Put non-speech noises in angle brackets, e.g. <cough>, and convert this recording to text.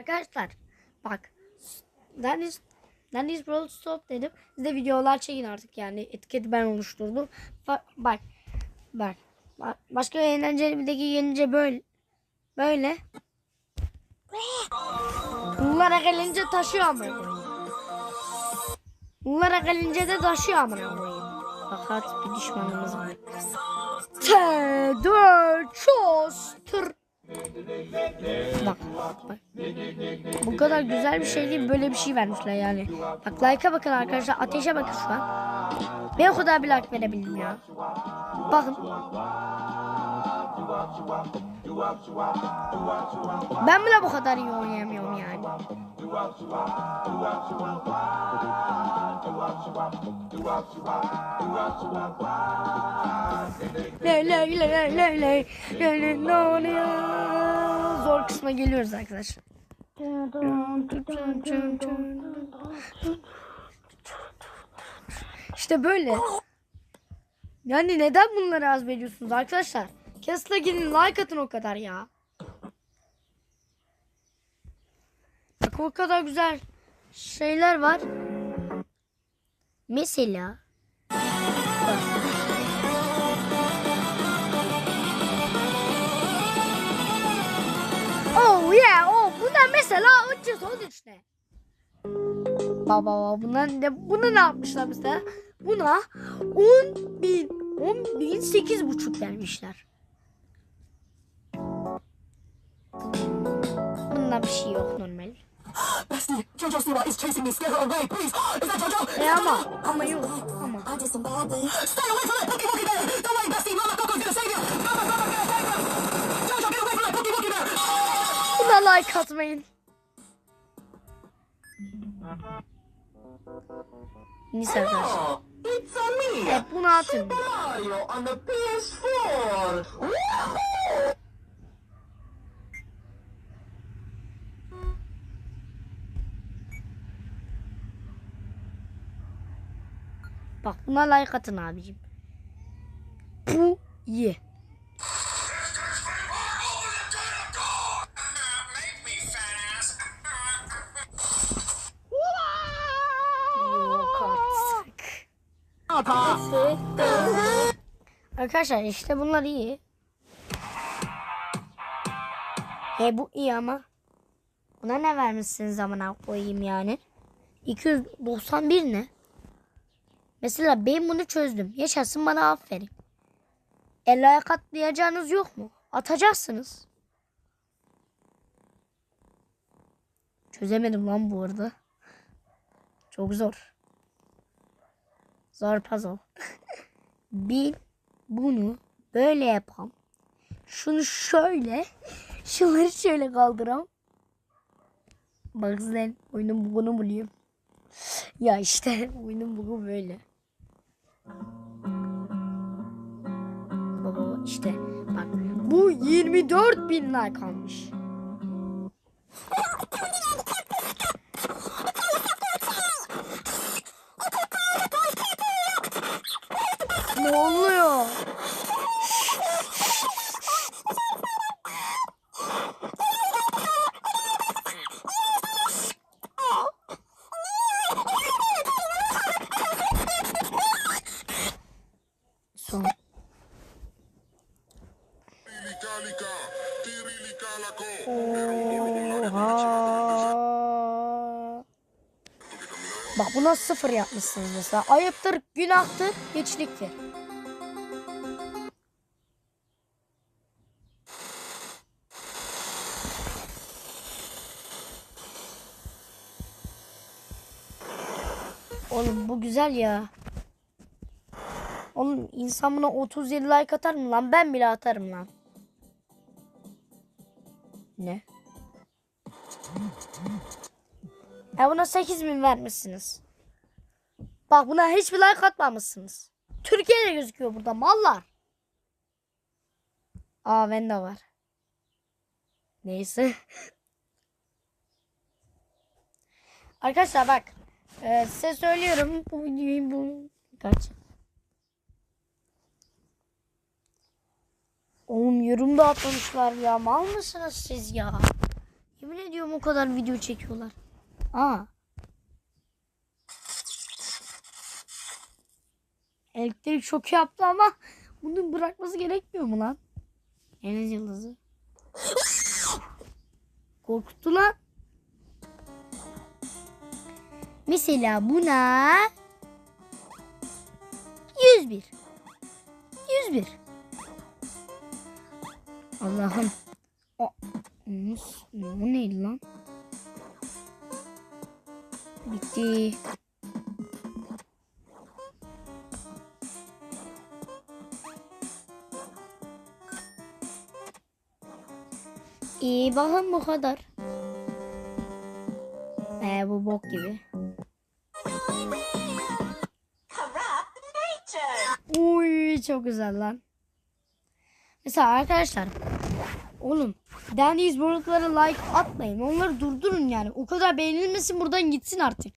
Arkadaşlar bak Dennis Dennis Brawl Stop dedim. Siz de videolar çekin artık yani. Etiketi ben oluşturdum. Bak bak. Bak. Başka eğlenceli bir de gelince böyle. Böyle. Bunlara gelince taşıyor ama. Bunlara gelince de taşıyor ama. Fakat bir düşmanımız var. T4 Choster. Bak, bak. Bu kadar güzel bir şey değil böyle bir şey vermişler yani. Bak like'a bakın arkadaşlar ateşe bakın şu an. Ben o kadar bir like verebildim ya. Bakın. Ben bile bu kadar iyi oynayamıyorum yani. Le le le le le le ne oluyor? Zor kısma geliyoruz arkadaşlar. İşte böyle. Yani neden bunları az veriyorsunuz arkadaşlar? Kesla gidin like atın o kadar ya. Bak o kadar güzel şeyler var. Mesela mesela 313 ne? Baba baba buna ne, bunu ne yapmışlar mesela? Buna 10 bin, 10 bin 8 buçuk vermişler. Bunda bir şey yok normal. Bestie, Jojo Siwa is chasing me. Scare her away, please. Is that Jojo? E ama, ama yok, ama. I did some bad things. Stay away from that Pookie Wookie Bear. Don't worry, Bestie. Mama Coco's gonna save you. Mama, Mama gonna save you. Jojo, get away from that Pookie Wookie Bear. Buna like atmayın. On me. Hep bunu atın. Mario on the PS4. Bak buna like atın abicim. Bu iyi. Arkadaşlar işte bunlar iyi. E bu iyi ama. Buna ne vermişsiniz zamana koyayım yani? 291 ne? Mesela ben bunu çözdüm. Yaşasın bana aferin. Ellaya katlayacağınız yok mu? Atacaksınız. Çözemedim lan bu arada. Çok zor. Zor puzzle. bir bunu böyle yapam. Şunu şöyle. Şunları şöyle kaldıram. Bak sen oyunun bugunu buluyorum. Ya işte <laughs> oyunun bugu böyle. Baba işte bak bu 24 bin like almış. Ne oluyor? Son. Lika-lika, Bak buna sıfır yapmışsınız mesela. Ayıptır, günahtır, hiçliktir. Oğlum bu güzel ya. Oğlum insan buna 37 like atar mı lan? Ben bile atarım lan. Ne? Ya buna 8 bin vermişsiniz. Bak buna hiçbir like atmamışsınız. Türkiye'de gözüküyor burada mallar. Aa bende var. Neyse. <laughs> Arkadaşlar bak. e, size söylüyorum. Bu videoyu bu kaç? Oğlum yorum da atmamışlar ya. Mal mısınız siz ya? Yemin ediyorum o kadar video çekiyorlar. Aa. Elektrik şoku yaptı ama bunu bırakması gerekmiyor mu lan? Deniz yıldızı. Korkuttu lan. Mesela buna 101. 101. Allah'ım. O, bu neydi lan? Bitti. İyi bakın bu kadar. Ee, bu bok gibi. Uy çok güzel lan. Mesela arkadaşlar oğlum Dendiz balıklara like atmayın. Onları durdurun yani. O kadar beğenilmesin buradan gitsin artık.